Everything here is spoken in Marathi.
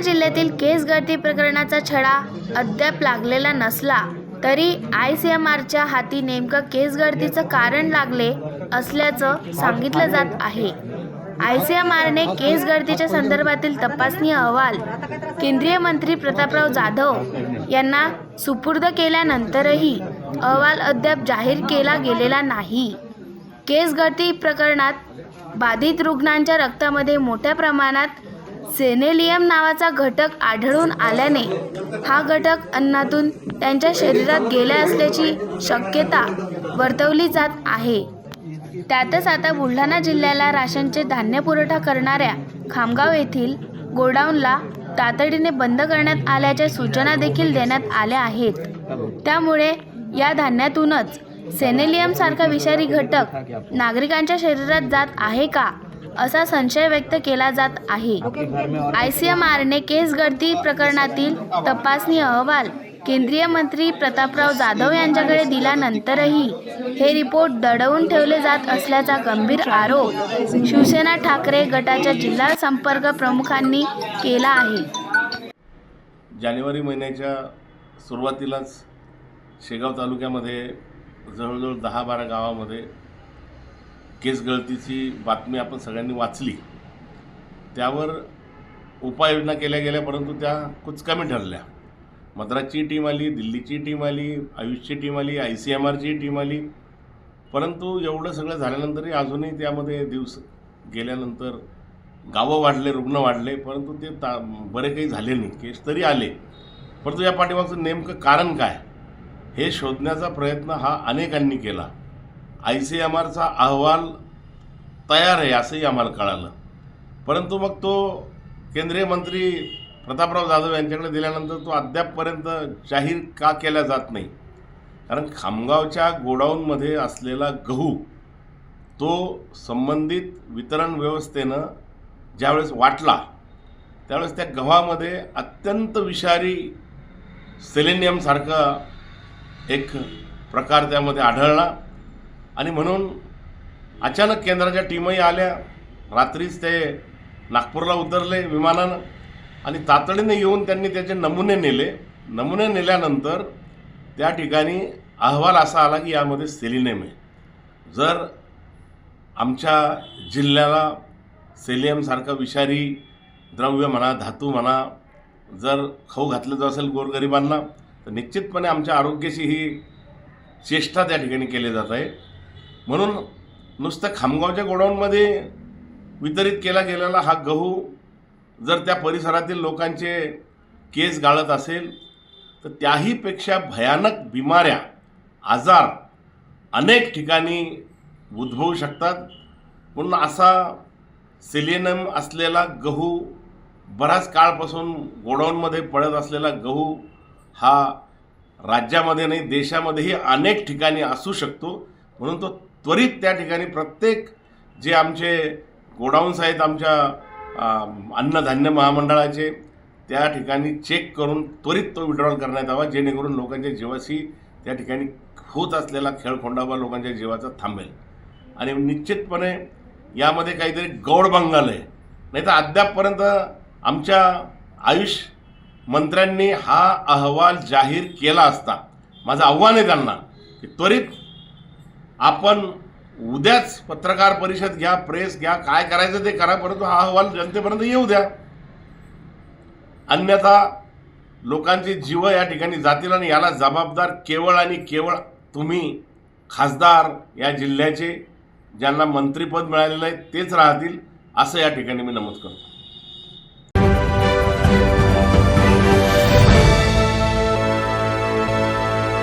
जिल्ह्यातील केस गळती प्रकरणाचा छडा अद्याप लागलेला नसला तरी आय सी एम आरच्या हाती नेमकं केस गळतीचं कारण लागले असल्याचं सांगितलं जात आहे. आय सी एम आरने केस गळतीच्या संदर्भातील तपासणी अहवाल केंद्रीय मंत्री प्रतापराव जाधव यांना सुपूर्द केल्यानंतरही अहवाल अद्याप जाहीर केला गेलेला नाही. केस गळती प्रकरणात बाधित रुग्णांच्या रक्तामध्ये मोठ्या प्रमाणात सेनेलियम नावाचा घटक आढळून आल्याने हा घटक अन्नातून त्यांच्या शरीरात गेला असल्याची शक्यता वर्तवली जात आहे. त्यातच आता बुलढाणा जिल्ह्याला राशनचे धान्य पुरवठा करणाऱ्या खामगाव येथील गोडाऊनला तातडीने बंद करण्यात आल्याच्या सूचना देखील देण्यात आल्या आहेत. त्यामुळे या धान्यातूनच सेनेलियम सारखा विषारी घटक नागरिकांच्या शरीरात जात आहे का? असा संशय व्यक्त केला जात आहे. आय सी एम आरने केस गळती प्रकरणातील तपासणी अहवाल केंद्रीय मंत्री प्रतापराव जाधव यांच्याकडे दिल्यानंतरही हे रिपोर्ट दडवून ठेवले जात असल्याचा गंभीर आरोप शिवसेना ठाकरे गटाच्या जिल्हा संपर्क प्रमुखांनी केला आहे. जानेवारी महिन्याच्या सुरुवातीलाच शेगाव तालुक्यामध्ये जवळजवळ दहा बारा गावामध्ये केस गळतीची बातमी आपण सगळ्यांनी वाचली. त्यावर उपाययोजना केल्या गेल्या परंतु त्या कुचकामी ठरल्या. मद्रासची टीम आली दिल्लीची टीम आली आयुषची टीम आली आय सी एम आरची टीम आली. परंतु एवढं सगळं झाल्यानंतरही अजूनही त्यामध्ये दिवस गेल्यानंतर गावं वाढले रुग्ण वाढले परंतु ते ता बरे काही झाले नाही. केस तरी आले. परंतु या पाठीमागचं नेमकं कारण काय? हे शोधण्याचा प्रयत्न हा अनेकांनी केला. आय सी एम आरचा अहवाल तयार आहे असंही आम्हाला कळालं. परंतु मग तो केंद्रीय मंत्री प्रतापराव जाधव यांच्याकडे दिल्यानंतर तो अद्यापपर्यंत जाहीर का केला जात नाही? कारण खामगावच्या गोडाऊनमध्ये असलेला गहू तो संबंधित वितरण व्यवस्थेनं ज्यावेळेस वाटला त्यावेळेस त्या गव्हामध्ये अत्यंत विषारी सेलेनियमसारखा एक प्रकार त्यामध्ये आढळला. आणि म्हणून अचानक केंद्राच्या टीमही आल्या. रात्रीच ते नागपूरला उतरले विमानानं आणि तातडीने येऊन त्यांनी त्याचे नमुने नेले. नमुने नेल्यानंतर त्या ठिकाणी अहवाल असा आला की यामध्ये सेलिनेम आहे. जर आमच्या जिल्ह्याला सेलियमसारखं विषारी द्रव्य म्हणा धातू म्हणा जर खाऊ घातलं असेल गोरगरिबांना तर निश्चितपणे आमच्या आरोग्याशी ही चेष्टा त्या ठिकाणी केली जात आहे म्हणून नुसतं खामगावच्या गोडाऊनमध्ये वितरित केला गेलेला हा गहू जर त्या परिसरातील लोकांचे केस गाळत असेल तर त्याहीपेक्षा भयानक बिमाऱ्या आजार अनेक ठिकाणी उद्भवू शकतात. म्हणून असा सिलेनम असलेला गहू बराच काळपासून गोडाऊनमध्ये पडत असलेला गहू हा राज्यामध्ये नाही देशामध्येही अनेक ठिकाणी असू शकतो. म्हणून तो त्वरित त्या ठिकाणी प्रत्येक जे आमचे गोडाऊन्स आहेत आमच्या अन्नधान्य महामंडळाचे त्या ठिकाणी चेक करून त्वरित तो विड्रॉल करण्यात यावा जेणेकरून लोकांच्या जीवाशी त्या ठिकाणी होत असलेला खेळखोंडावा लोकांच्या जीवाचा थांबेल. आणि निश्चितपणे यामध्ये काहीतरी गौड बंगाल आहे. नाही तर अद्यापपर्यंत आमच्या आयुष मंत्र्यांनी हा अहवाल जाहीर केला असता माझं आव्हान आहे त्यांना की त्वरित आपण उद्याच पत्रकार परिषद घ्या प्रेस घ्या काय करायचं ते करा परंतु हा अहवाल जनतेपर्यंत येऊ द्या. अन्यथा लोकांचे जीव या ठिकाणी जातील आणि याला जबाबदार केवळ आणि केवळ तुम्ही खासदार या जिल्ह्याचे ज्यांना मंत्रिपद मिळालेलं आहे तेच राहतील असं या ठिकाणी मी नमूद करतो.